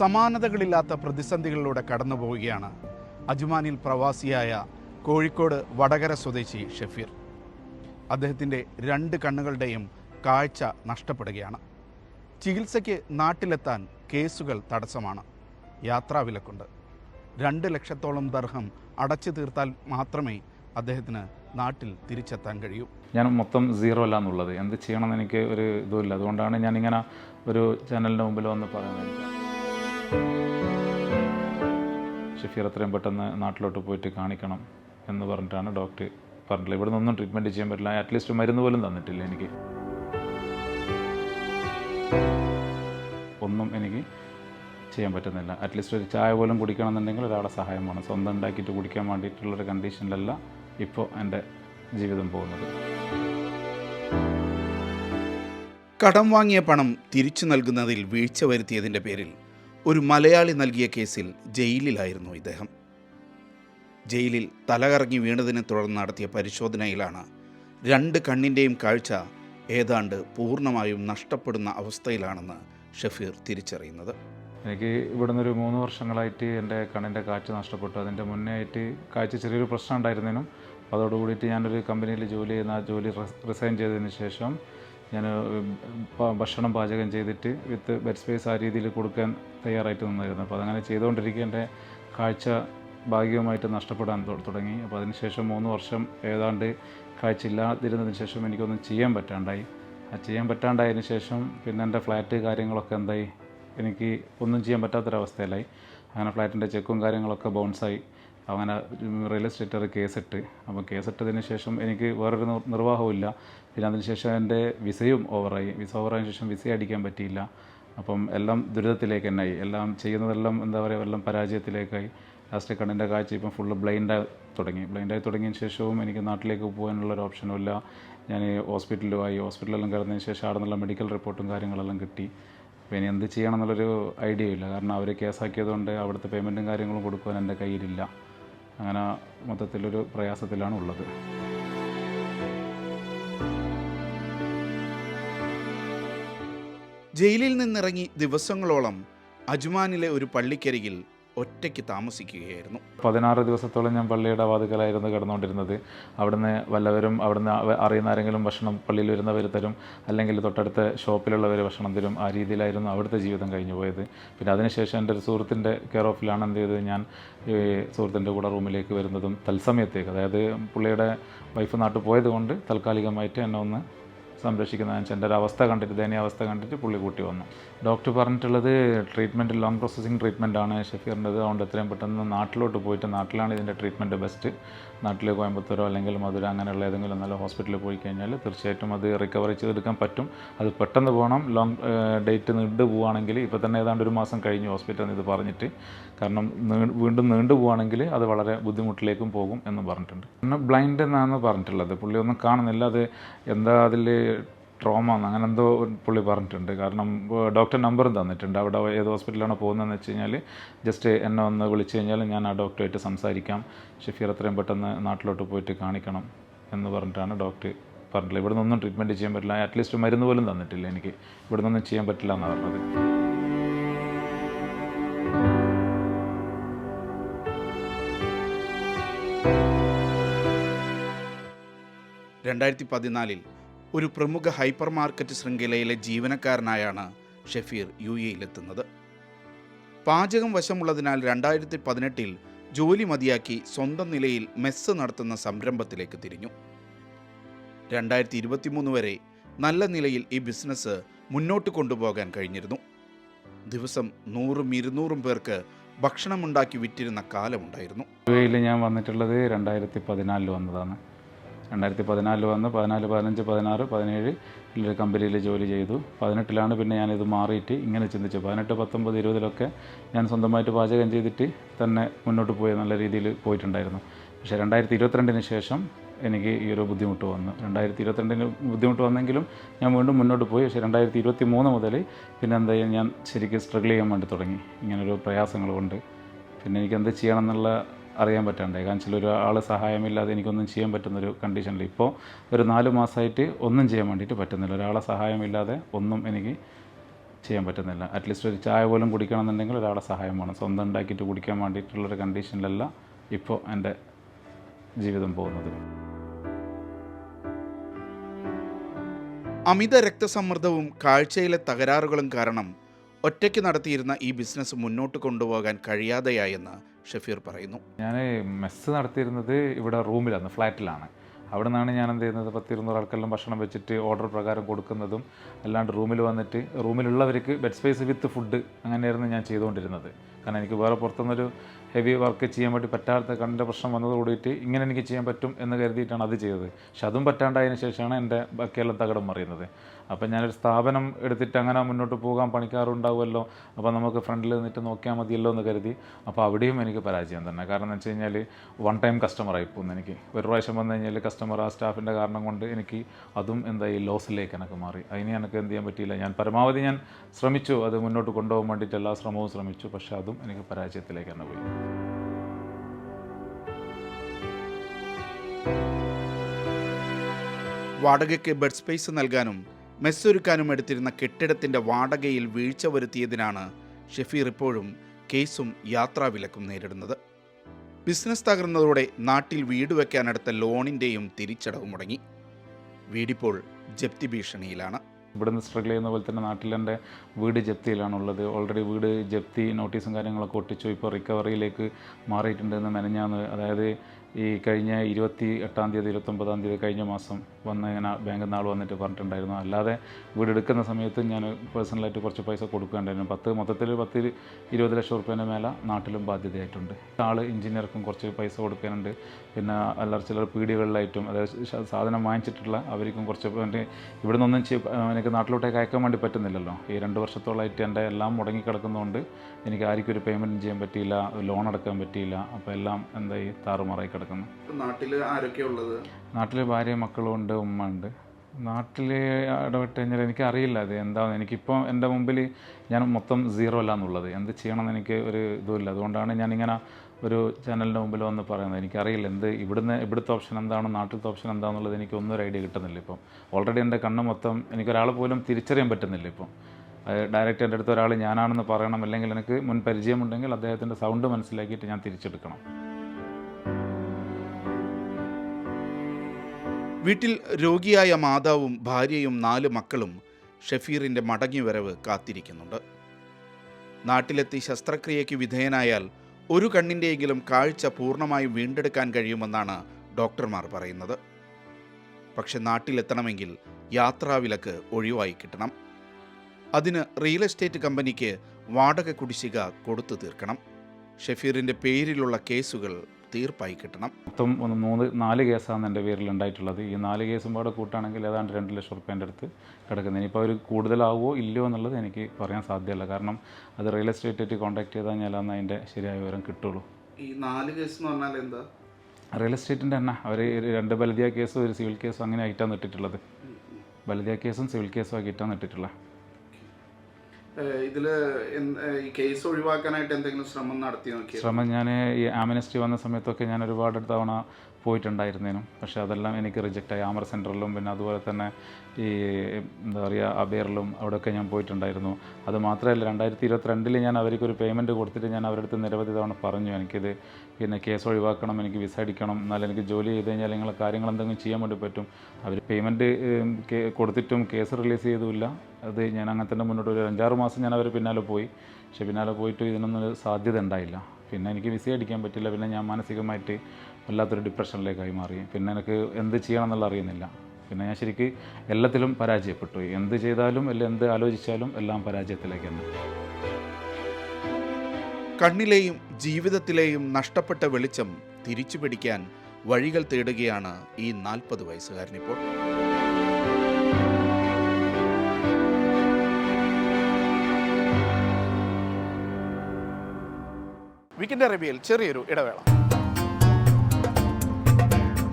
സമാനതകളില്ലാത്ത പ്രതിസന്ധികളിലൂടെ കടന്നു പോവുകയാണ് അജ്മാനിൽ പ്രവാസിയായ കോഴിക്കോട് വടകര സ്വദേശി ഷഫീർ. അദ്ദേഹത്തിന്റെ രണ്ട് കണ്ണുകളുടെയും കാഴ്ച നഷ്ടപ്പെടുകയാണ്. ചികിത്സയ്ക്ക് നാട്ടിലെത്താൻ കേസുകൾ തടസ്സമാണ്. യാത്രാവിലക്കുണ്ട്. രണ്ട് ലക്ഷത്തോളം ദർഹം അടച്ചു തീർത്താൽ മാത്രമേ അദ്ദേഹത്തിന് നാട്ടിൽ തിരിച്ചെത്താൻ കഴിയൂ. ഞാൻ മൊത്തം സീറോ അല്ല എന്നുള്ളത്. എന്ത് ചെയ്യണമെന്ന് എനിക്ക് ഒരു ഇതുമില്ല. അതുകൊണ്ടാണ് ഞാനിങ്ങനെ ഒരു ചാനലിന്റെ മുമ്പിൽ വന്ന് പറയുന്നത്. ഷഫീർ എത്രയും പെട്ടെന്ന് നാട്ടിലോട്ട് പോയിട്ട് കാണിക്കണം എന്ന് പറഞ്ഞിട്ടാണ് ഡോക്ടർ പറഞ്ഞില്ല ഇവിടെ നിന്നൊന്നും ട്രീറ്റ്മെന്റ് ചെയ്യാൻ പറ്റില്ല. അറ്റ്ലീസ്റ്റ് മരുന്ന് പോലും തന്നിട്ടില്ല എനിക്ക്. ഒന്നും എനിക്ക് ചെയ്യാൻ പറ്റുന്നില്ല. അറ്റ്ലീസ്റ്റ് ഒരു ചായ പോലും കുടിക്കണമെന്നുണ്ടെങ്കിൽ ഒരാളെ സഹായം വേണം സ്വന്തം ഉണ്ടാക്കിയിട്ട് കുടിക്കാൻ വേണ്ടിയിട്ടുള്ളൊരു കണ്ടീഷനിലല്ല ഇപ്പോൾ എന്റെ ജീവിതം പോകുന്നത്. കടം വാങ്ങിയ പണം തിരിച്ചു നൽകുന്നതിൽ വീഴ്ച വരുത്തിയതിന്റെ പേരിൽ ഒരു മലയാളി നൽകിയ കേസിൽ ജയിലിലായിരുന്നു ഇദ്ദേഹം. ജയിലിൽ തലകറങ്ങി വീണതിനെ തുടർന്ന് നടത്തിയ പരിശോധനയിലാണ് രണ്ട് കണ്ണിന്റെയും കാഴ്ച ഏതാണ്ട് പൂർണമായും നഷ്ടപ്പെടുന്ന അവസ്ഥയിലാണെന്ന് ഷഫീർ തിരിച്ചറിയുന്നത്. എനിക്ക് ഇവിടുന്ന് ഒരു മൂന്ന് വർഷങ്ങളായിട്ട് എന്റെ കണ്ണിന്റെ കാഴ്ച നഷ്ടപ്പെട്ടു. അതിന്റെ മുന്നേ ആയിട്ട് കാഴ്ച ചെറിയൊരു പ്രശ്നം ഉണ്ടായിരുന്നതിനും അതോടുകൂടിയിട്ട് ഞാനൊരു കമ്പനിയിൽ ജോലി ചെയ്യുന്ന ജോലി റിസൈൻ ചെയ്തതിന് ശേഷം ഞാൻ ഭക്ഷണം പാചകം ചെയ്തിട്ട് വിത്ത് ബെഡ് സ്പേസ് ആ രീതിയിൽ കൊടുക്കാൻ തയ്യാറായിട്ട് നിന്നായിരുന്നു. അപ്പോൾ അതങ്ങനെ ചെയ്തുകൊണ്ടിരിക്കുക എന്റെ കാഴ്ച ഭാഗികമായിട്ട് നഷ്ടപ്പെടാൻ തുടങ്ങി. അപ്പോൾ അതിനുശേഷം മൂന്ന് വർഷം ഏതാണ്ട് കാഴ്ച ഇല്ലാതിരുന്നതിന് ശേഷം എനിക്കൊന്നും ചെയ്യാൻ പറ്റാണ്ടായി. ആ ചെയ്യാൻ പറ്റാണ്ടായതിനു ശേഷം പിന്നെ എന്റെ ഫ്ലാറ്റ് കാര്യങ്ങളൊക്കെ എന്തായി? എനിക്ക് ഒന്നും ചെയ്യാൻ പറ്റാത്തൊരവസ്ഥയിലായി. അങ്ങനെ ഫ്ലാറ്റിന്റെ ചെക്കും കാര്യങ്ങളൊക്കെ ബൗൺസായി അങ്ങനെ റിയൽ എസ്റ്റേറ്റർ കേസിട്ട് അപ്പോൾ കേസിട്ടതിന് ശേഷം എനിക്ക് വേറൊരു നിർവാഹമില്ല പിന്നെ അതിന് ശേഷം എന്റെ വിസയും ഓവറായി വിസ ഓവറായതിനു ശേഷം വിസ അടിക്കാൻ പറ്റിയില്ല. അപ്പം എല്ലാം ദുരിതത്തിലേക്ക് തന്നെ ആയി. എല്ലാം ചെയ്യുന്നതെല്ലാം എന്താ പറയുക എല്ലാം പരാജയത്തിലേക്കായി. ലാസ്റ്റ് കണ്ണിന്റെ കാഴ്ച ഇപ്പം ഫുള്ള് ബ്ലൈൻഡായി തുടങ്ങി. ബ്ലൈൻഡായി തുടങ്ങിയതിന് ശേഷവും എനിക്ക് നാട്ടിലേക്ക് പോകാനുള്ള ഒരു ഓപ്ഷനും ഇല്ല. ഞാൻ ഹോസ്പിറ്റലുമായി ഹോസ്പിറ്റലെല്ലാം കിടന്നതിന് ശേഷം അവിടെ നിന്നുള്ള മെഡിക്കൽ റിപ്പോർട്ടും കാര്യങ്ങളെല്ലാം കിട്ടി. അപ്പോൾ ഇനി എന്ത് ചെയ്യണം എന്നുള്ളൊരു ഐഡിയ ഇല്ല. കാരണം അവർ കേസാക്കിയതുകൊണ്ട് അവിടുത്തെ പേയ്മെന്റും കാര്യങ്ങളും കൊടുക്കുവാൻ എന്റെ കയ്യിലില്ല. അങ്ങനെ മൊത്തത്തിലൊരു പ്രയാസത്തിലാണ് ഉള്ളത് ജയിലിൽ നിന്നിറങ്ങി ദിവസങ്ങളോളം അജ്മാനിലെ ഒരു പള്ളിക്കരികിൽ ഒറ്റയ്ക്ക് താമസിക്കുകയായിരുന്നു. പതിനാറ് ദിവസത്തോളം ഞാൻ പള്ളിയുടെ വാതുക്കലായിരുന്നു കിടന്നുകൊണ്ടിരുന്നത്. അവിടുന്ന് വല്ലവരും അവിടുന്ന് അവ- അറിയുന്ന ആരെങ്കിലും ഭക്ഷണം പള്ളിയിൽ വരുന്നവർ തരും അല്ലെങ്കിൽ തൊട്ടടുത്ത ഷോപ്പിലുള്ളവർ ഭക്ഷണം തരും. ആ രീതിയിലായിരുന്നു അവിടുത്തെ ജീവിതം കഴിഞ്ഞു പോയത്. പിന്നെ അതിനുശേഷം എന്റെ ഒരു സുഹൃത്തിന്റെ കെയർ ഓഫിലാണ് എന്ത് ചെയ്തത് ഞാൻ ഈ സുഹൃത്തിന്റെ കൂടെ റൂമിലേക്ക് വരുന്നതും തത്സമയത്തേക്ക്. അതായത് പുള്ളിയുടെ വൈഫ് നാട്ടിൽ പോയത് കൊണ്ട് താൽക്കാലികമായിട്ട് എന്നെ ഒന്ന് എന്റെ ഒരു അവസ്ഥ കണ്ടിട്ട് ദയനീയ അവസ്ഥ കണ്ടിട്ട് പുള്ളി കൂട്ടി വന്നു. ഡോക്ടർ പറഞ്ഞിട്ടുള്ളത് ട്രീറ്റ്മെന്റ് ലോങ് പ്രോസസ്സിങ് ട്രീറ്റ്മെന്റാണ് ഷഫീറിന്റെത്. അതുകൊണ്ട് എത്രയും പെട്ടെന്ന് നാട്ടിലോട്ട് പോയിട്ട് നാട്ടിലാണ് ഇതിന്റെ ട്രീറ്റ്മെന്റ് ബെസ്റ്റ് നാട്ടിൽ കോയമ്പത്തൂരോ അല്ലെങ്കിൽ മധുര അങ്ങനെയുള്ള ഏതെങ്കിലും നല്ല ഹോസ്പിറ്റലിൽ പോയി കഴിഞ്ഞാൽ തീർച്ചയായിട്ടും അത് റിക്കവറി ചെയ്തെടുക്കാൻ പറ്റും. അത് പെട്ടെന്ന് പോകണം. ലോങ് ഡേറ്റ് നീണ്ടു പോവുകയാണെങ്കിൽ ഇപ്പോൾ തന്നെ ഏതാണ്ട് ഒരു മാസം കഴിഞ്ഞു ഹോസ്പിറ്റലിൽ ഇത് പറഞ്ഞിട്ട്. കാരണം വീണ്ടും നീണ്ടു പോവുകയാണെങ്കിൽ അത് വളരെ ബുദ്ധിമുട്ടിലേക്കും പോകും എന്ന് പറഞ്ഞിട്ടുണ്ട്. പിന്നെ ബ്ലൈൻഡ് എന്നാണ് പറഞ്ഞിട്ടുള്ളത്. പുള്ളി ഒന്നും കാണുന്നില്ല. അത് എന്താ അതിൽ ട്രോമ എന്ന് അങ്ങനെ എന്തോ പുള്ളി പറഞ്ഞിട്ടുണ്ട്. കാരണം ഡോക്ടർ നമ്പർ തന്നിട്ടുണ്ട്. അവിടെ ഏത് ഹോസ്പിറ്റലിലാണോ പോകുന്നതെന്ന് വെച്ച് കഴിഞ്ഞാൽ ജസ്റ്റ് എന്നെ ഒന്ന് വിളിച്ചു കഴിഞ്ഞാൽ ഞാൻ ആ ഡോക്ടറായിട്ട് സംസാരിക്കാം. ഷഫീർ എത്രയും പെട്ടെന്ന് നാട്ടിലോട്ട് പോയിട്ട് കാണിക്കണം എന്ന് പറഞ്ഞിട്ടാണ് ഡോക്ടർ പറഞ്ഞിട്ടുള്ളത്. ഇവിടെ നിന്നൊന്നും ട്രീറ്റ്മെന്റ് ചെയ്യാൻ പറ്റില്ല. അറ്റ്ലീസ്റ്റ് മരുന്ന് പോലും തന്നിട്ടില്ല എനിക്ക്. ഇവിടെ നിന്നൊന്നും ചെയ്യാൻ പറ്റില്ല എന്നാണ് പറഞ്ഞത്. രണ്ടായിരത്തി പതിനാലിൽ ഒരു പ്രമുഖ ഹൈപ്പർ മാർക്കറ്റ് ശൃംഖലയിലെ ജീവനക്കാരനായാണ് ഷെഫീർ യു എയിലെത്തുന്നത് പാചകം വശമുള്ളതിനാൽ രണ്ടായിരത്തി പതിനെട്ടിൽ ജോലി മതിയാക്കി സ്വന്തം നിലയിൽ മെസ്സ് നടത്തുന്ന സംരംഭത്തിലേക്ക് തിരിഞ്ഞു. രണ്ടായിരത്തി ഇരുപത്തിമൂന്ന് വരെ നല്ല നിലയിൽ ഈ ബിസിനസ് മുന്നോട്ട് കൊണ്ടുപോകാൻ കഴിഞ്ഞിരുന്നു. ദിവസം നൂറും ഇരുന്നൂറും പേർക്ക് ഭക്ഷണമുണ്ടാക്കി വിറ്റിരുന്ന കാലമുണ്ടായിരുന്നു. ഞാൻ വന്നിട്ടുള്ളത് രണ്ടായിരത്തി പതിനാലിൽ വന്നതാണ്. രണ്ടായിരത്തി പതിനാലിൽ വന്ന്. പതിനാല് പതിനഞ്ച് പതിനാറ് പതിനേഴ് ഒരു കമ്പനിയിൽ ജോലി ചെയ്തു. പതിനെട്ടിലാണ് പിന്നെ ഞാനിത് മാറിയിട്ട് ഇങ്ങനെ ചിന്തിച്ചു. പതിനെട്ട് പത്തൊമ്പത് ഇരുപതിലൊക്കെ ഞാൻ സ്വന്തമായിട്ട് പാചകം ചെയ്തിട്ട് തന്നെ മുന്നോട്ട് പോയി നല്ല രീതിയിൽ പോയിട്ടുണ്ടായിരുന്നു. പക്ഷേ രണ്ടായിരത്തി ഇരുപത്തിരണ്ടിന് ശേഷം എനിക്ക് ഈ ഒരു ബുദ്ധിമുട്ട് വന്നു. രണ്ടായിരത്തി ഇരുപത്തിരണ്ടിന് ബുദ്ധിമുട്ട് വന്നെങ്കിലും ഞാൻ വീണ്ടും മുന്നോട്ട് പോയി. പക്ഷേ രണ്ടായിരത്തി ഇരുപത്തി മൂന്ന് മുതൽ പിന്നെ എന്താ ഞാൻ ശരിക്കും സ്ട്രഗിൾ ചെയ്യാൻ വേണ്ടി തുടങ്ങി. ഇങ്ങനൊരു പ്രയാസങ്ങൾ കൊണ്ട്. പിന്നെ എനിക്ക് എന്ത് ചെയ്യണം എന്നുള്ള അറിയാൻ പറ്റണ്ടേ. കാരണം വെച്ചാൽ ഒരാൾ സഹായമില്ലാതെ എനിക്കൊന്നും ചെയ്യാൻ പറ്റുന്നൊരു കണ്ടീഷനിൽ ഇപ്പോൾ ഒരു നാല് മാസമായിട്ട് ഒന്നും ചെയ്യാൻ വേണ്ടിയിട്ട് പറ്റുന്നില്ല. ഒരാളെ സഹായമില്ലാതെ ഒന്നും എനിക്ക് ചെയ്യാൻ പറ്റുന്നില്ല. അറ്റ്ലീസ്റ്റ് ഒരു ചായ പോലും കുടിക്കണമെന്നുണ്ടെങ്കിൽ ഒരാളെ സഹായം വേണം. സ്വന്തം ഉണ്ടാക്കിയിട്ട് കുടിക്കാൻ വേണ്ടിയിട്ടുള്ളൊരു കണ്ടീഷനിലല്ല ഇപ്പോൾ എന്റെ ജീവിതം പോകുന്നത്. അമിത രക്തസമ്മർദ്ദവും കാഴ്ചയിലെ തകരാറുകളും കാരണം ഒറ്റയ്ക്ക് നടത്തിയിരുന്ന ഈ ബിസിനസ് മുന്നോട്ട് കൊണ്ടുപോകാൻ കഴിയാതെയായെന്ന് ഷഫീർ പറയുന്നു. ഞാൻ മെസ്സ് നടത്തിയിരുന്നത് ഇവിടെ റൂമിലാണ് ഫ്ലാറ്റിലാണ്. അവിടെ നിന്നാണ് ഞാൻ എന്ത് ചെയ്യുന്നത്? പത്തിരുന്നൂറ് ആൾക്കെല്ലാം ഭക്ഷണം വെച്ചിട്ട് ഓർഡർ പ്രകാരം കൊടുക്കുന്നതും അല്ലാണ്ട് റൂമിൽ വന്നിട്ട് റൂമിലുള്ളവർക്ക് ബെഡ് സ്പേസ് വിത്ത് ഫുഡ് അങ്ങനെയായിരുന്നു ഞാൻ ചെയ്തുകൊണ്ടിരുന്നത്. കാരണം എനിക്ക് വേറെ പുറത്തുനിന്നൊരു ഹെവി വർക്ക് ചെയ്യാൻ വേണ്ടി പറ്റാത്ത കണ്ണിന്റെ പ്രശ്നം വന്നത് കൂടിയിട്ട് ഇങ്ങനെ എനിക്ക് ചെയ്യാൻ പറ്റും എന്ന് കരുതിയിട്ടാണ് അത് ചെയ്തത്. പക്ഷെ അതും പറ്റാണ്ടായതിനു ശേഷമാണ് എന്റെ ബാക്കിയെല്ലാം തകടം മറിയുന്നത്. അപ്പം ഞാനൊരു സ്ഥാപനം എടുത്തിട്ട് അങ്ങനെ മുന്നോട്ട് പോകാൻ പണിക്കാറുണ്ടാവുമല്ലോ അപ്പോൾ നമുക്ക് ഫ്രണ്ടിൽ നിന്നിട്ട് നോക്കിയാൽ മതിയല്ലോ എന്ന് കരുതി. അപ്പോൾ അവിടെയും എനിക്ക് പരാജയം തന്നെ. കാരണം എന്ന് വെച്ച് കഴിഞ്ഞാൽ വൺ ടൈം കസ്റ്റമറായി പോകുന്നു എനിക്ക്. ഒരു പ്രാവശ്യം വന്നു കഴിഞ്ഞാൽ കസ്റ്റമർ ആ സ്റ്റാഫിന്റെ കാരണം കൊണ്ട് എനിക്ക് അതും എന്തായി ലോസിലേക്ക് എനിക്ക് മാറി. അതിന് എനിക്ക് എന്ത് ചെയ്യാൻ പറ്റിയില്ല. ഞാൻ പരമാവധി ഞാൻ ശ്രമിച്ചു. അത് മുന്നോട്ട് കൊണ്ടുപോകാൻ വേണ്ടിയിട്ട് എല്ലാ ശ്രമവും ശ്രമിച്ചു. പക്ഷേ അതും എനിക്ക് പരാജയത്തിലേക്ക് തന്നെ പോയി. വാടകയ്ക്ക് ബെഡ് സ്പേസ് നൽകാനും മെസ്സൊരുക്കാനും എടുത്തിരുന്ന കെട്ടിടത്തിന്റെ വാടകയിൽ വീഴ്ച വരുത്തിയതിനാണ് ഷെഫീർ ഇപ്പോഴും കേസും യാത്രാവിലക്കും നേരിടുന്നത്. ബിസിനസ് തകർന്നതോടെ നാട്ടിൽ വീട് വെക്കാനെടുത്ത ലോണിന്റെയും തിരിച്ചടവ് മുടങ്ങി വീടിപ്പോൾ ജപ്തി ഭീഷണിയിലാണ്. ഇവിടുന്ന് സ്ട്രഗിൾ ചെയ്യുന്ന പോലെ തന്നെ നാട്ടിൽ എന്റെ വീട് ജപ്തിയിലാണുള്ളത്. ഓൾറെഡി വീട് ജപ്തി നോട്ടീസും കാര്യങ്ങളൊക്കെ ഒട്ടിച്ചു. ഇപ്പോൾ റിക്കവറിയിലേക്ക് മാറിയിട്ടുണ്ടെന്ന് മെനഞ്ഞാന്ന്. അതായത് ഈ കഴിഞ്ഞ ഇരുപത്തി എട്ടാം തീയതി ഇരുപത്തൊമ്പതാം തീയതി കഴിഞ്ഞ മാസം വന്ന് ഇങ്ങനെ ബാങ്കിൽ നിന്ന് ആൾ വന്നിട്ട് പറഞ്ഞിട്ടുണ്ടായിരുന്നു. അല്ലാതെ വീട് എടുക്കുന്ന സമയത്ത് ഞാൻ പേഴ്സണലായിട്ട് കുറച്ച് പൈസ കൊടുക്കേണ്ടായിരുന്നു പത്ത് മൊത്തത്തിൽ പത്ത് ഇരുപത് ലക്ഷം റുപ്യേന്റെ മേലെ നാട്ടിലും ബാധ്യതയായിട്ടുണ്ട്. ആൾ എഞ്ചിനീയർക്കും കുറച്ച് പൈസ കൊടുക്കാനുണ്ട്. പിന്നെ അല്ലറ ചിലർ പീടികളിലായിട്ടും അതായത് സാധനം വാങ്ങിച്ചിട്ടുള്ള അവർക്കും കുറച്ച് ഇവിടെ നിന്നൊന്നും എനിക്ക് നാട്ടിലോട്ടേക്ക് അയക്കാൻ വേണ്ടി പറ്റുന്നില്ലല്ലോ. ഈ രണ്ട് വർഷത്തോളമായിട്ട് എന്റെ എല്ലാം മുടങ്ങി കിടക്കുന്നതുകൊണ്ട് എനിക്ക് ആർക്കും ഒരു പേയ്മെന്റ് ചെയ്യാൻ പറ്റിയില്ല ലോൺ അടക്കാൻ പറ്റിയില്ല. അപ്പോൾ എല്ലാം എന്തായി? താറുമാറായി കിടക്കുന്നു നാട്ടിൽ ആരൊക്കെയുള്ളത് നാട്ടിൽ ഭാര്യ മക്കളും ഉണ്ട് ഉമ്മ ഉണ്ട്. നാട്ടിൽ ഇടപെട്ട് കഴിഞ്ഞാൽ എനിക്ക് അറിയില്ല അത് എന്താണെന്ന് എനിക്കിപ്പോൾ എന്റെ മുമ്പിൽ ഞാൻ മൊത്തം സീറോ അല്ല എന്നുള്ളത്. എന്ത് ചെയ്യണമെന്ന് എനിക്ക് ഒരു ഇതുമില്ല. അതുകൊണ്ടാണ് ഞാനിങ്ങനെ ഒരു ചാനലിന്റെ മുമ്പിൽ വന്ന് പറയുന്നത്. എനിക്കറിയില്ല എന്ത് ഇവിടുന്ന് ഇവിടുത്തെ ഓപ്ഷൻ എന്താണ് നാട്ടിലത്തെ ഓപ്ഷൻ എന്താണെന്നുള്ളത് എനിക്ക് ഒന്നും ഒരു ഐഡിയ കിട്ടുന്നില്ല ഇപ്പം. ഓൾറെഡി എന്റെ കണ്ണ് മൊത്തം എനിക്കൊരാൾ പോലും തിരിച്ചറിയാൻ പറ്റുന്നില്ല ഇപ്പം. ഡയറക്റ്റ് എന്റെ അടുത്ത് ഒരാൾ ഞാനാണെന്ന് പറയണം അല്ലെങ്കിൽ എനിക്ക് മുൻ പരിചയമുണ്ടെങ്കിൽ അദ്ദേഹത്തിന്റെ സൗണ്ട് മനസ്സിലാക്കിയിട്ട് ഞാൻ തിരിച്ചെടുക്കണം. വീട്ടിൽ രോഗിയായ മാതാവും ഭാര്യയും നാല് മക്കളും ഷഫീറിന്റെ മടങ്ങിവരവ് കാത്തിരിക്കുന്നുണ്ട്. നാട്ടിലെത്തി ശസ്ത്രക്രിയയ്ക്ക് വിധേയനായാൽ ഒരു കണ്ണിന്റെയെങ്കിലും കാഴ്ച പൂർണമായി വീണ്ടെടുക്കാൻ കഴിയുമെന്നാണ് ഡോക്ടർമാർ പറയുന്നത്. പക്ഷെ നാട്ടിലെത്തണമെങ്കിൽ യാത്രാവിലക്ക് ഒഴിവായി കിട്ടണം. അതിന് റിയൽ എസ്റ്റേറ്റ് കമ്പനിക്ക് വാടക കുടിശ്ശിക കൊടുത്തു തീർക്കണം. ഷഫീറിന്റെ പേരിലുള്ള കേസുകൾ തീർപ്പായി കിട്ടണം. മൊത്തം ഒന്ന് മൂന്ന് നാല് കേസാണ് എന്റെ പേരിൽ ഉണ്ടായിട്ടുള്ളത് ഈ നാല് കേസും കൂടെ കൂട്ടാണെങ്കിൽ ഏതാണ്ട് രണ്ട് ലക്ഷം റുപ്യേന്റെ അടുത്ത് കിടക്കുന്നത് ഇനിയിപ്പോൾ അവർ കൂടുതലാവുമോ ഇല്ലയോ എന്നുള്ളത് എനിക്ക് പറയാൻ സാധ്യമല്ല കാരണം അത് റിയൽ എസ്റ്റേറ്റ് കോൺടാക്ട് ചെയ്താൽ ഞാനന്ന് അതിന്റെ ശരിയായ വിവരം കിട്ടുള്ളൂ. ഈ നാല് കേസ് എന്ന് പറഞ്ഞാൽ എന്താ? റിയൽ എസ്റ്റേറ്റിന്റെ എന്നാ അവർ രണ്ട് ബലദിയ കേസും ഒരു സിവിൽ കേസും അങ്ങനെ ആയിട്ടാണ് ഇട്ടിട്ടുള്ളത്. ബലദിയ കേസും സിവിൽ കേസും ആക്കിയിട്ടാണ് ഇട്ടിട്ടുള്ളത്. ഇതിൽ ഈ കേസ് ഒഴിവാക്കാനായിട്ട് എന്തെങ്കിലും ശ്രമം നടത്തി നോക്കിയോ? ശ്രമം ഞാൻ ഈ ആമിനസ്റ്റി വന്ന സമയത്തൊക്കെ ഞാൻ ഒരുപാട് തവണ പോയിട്ടുണ്ടായിരുന്നേനും. പക്ഷേ അതെല്ലാം എനിക്ക് റിജക്റ്റായി ആമർ സെന്ററിലും പിന്നെ അതുപോലെ തന്നെ ഈ എന്താ പറയുക അബേറിലും അവിടെയൊക്കെ ഞാൻ പോയിട്ടുണ്ടായിരുന്നു. അത് മാത്രമല്ല രണ്ടായിരത്തി ഇരുപത്തിരണ്ടിൽ ഞാൻ അവർക്കൊരു പേയ്മെന്റ് കൊടുത്തിട്ട് ഞാൻ അവരുടെ അടുത്ത് നിരവധി തവണ പറഞ്ഞു. എനിക്കിത് പിന്നെ കേസ് ഒഴിവാക്കണം എനിക്ക് വിസ അടിക്കണം എന്നാലും എനിക്ക് ജോലി ചെയ്ത് കഴിഞ്ഞാൽ നിങ്ങളെ കാര്യങ്ങൾ എന്തെങ്കിലും ചെയ്യാൻ വേണ്ടി പറ്റും. അവർ പേയ്മെന്റ് കൊടുത്തിട്ടും കേസ് റിലീസ് ചെയ്തുമില്ല. അത് ഞാൻ അങ്ങനെ തന്നെ മുന്നോട്ട് ഒരു അഞ്ചാറ് മാസം ഞാൻ അവർ പിന്നാലെ പോയി. പക്ഷേ പിന്നാലെ പോയിട്ട് ഇതിനൊന്നും സാധ്യത ഉണ്ടായില്ല. പിന്നെ എനിക്ക് വിസ അടിക്കാൻ പറ്റില്ല പിന്നെ ഞാൻ മാനസികമായിട്ട് വല്ലാത്തൊരു ഡിപ്രഷനിലേക്കായി മാറി. പിന്നെ എനിക്ക് എന്ത് ചെയ്യണം എന്നുള്ള അറിയുന്നില്ല. പിന്നെ ഞാൻ ശരിക്ക് എല്ലാത്തിലും പരാജയപ്പെട്ടു. എന്ത് ചെയ്താലും അല്ല എന്ത് ആലോചിച്ചാലും എല്ലാം പരാജയത്തിലേക്ക് തന്നെ കണ്ണിലെയും ജീവിതത്തിലെയും നഷ്ടപ്പെട്ട വെളിച്ചം തിരിച്ചു പിടിക്കാൻ വഴികൾ തേടുകയാണ് ഈ നാൽപ്പത് വയസ്സുകാരനിപ്പോൾ. വീക്കെൻഡ് റിവ്യൂയിൽ ചെറിയൊരു ഇടവേള.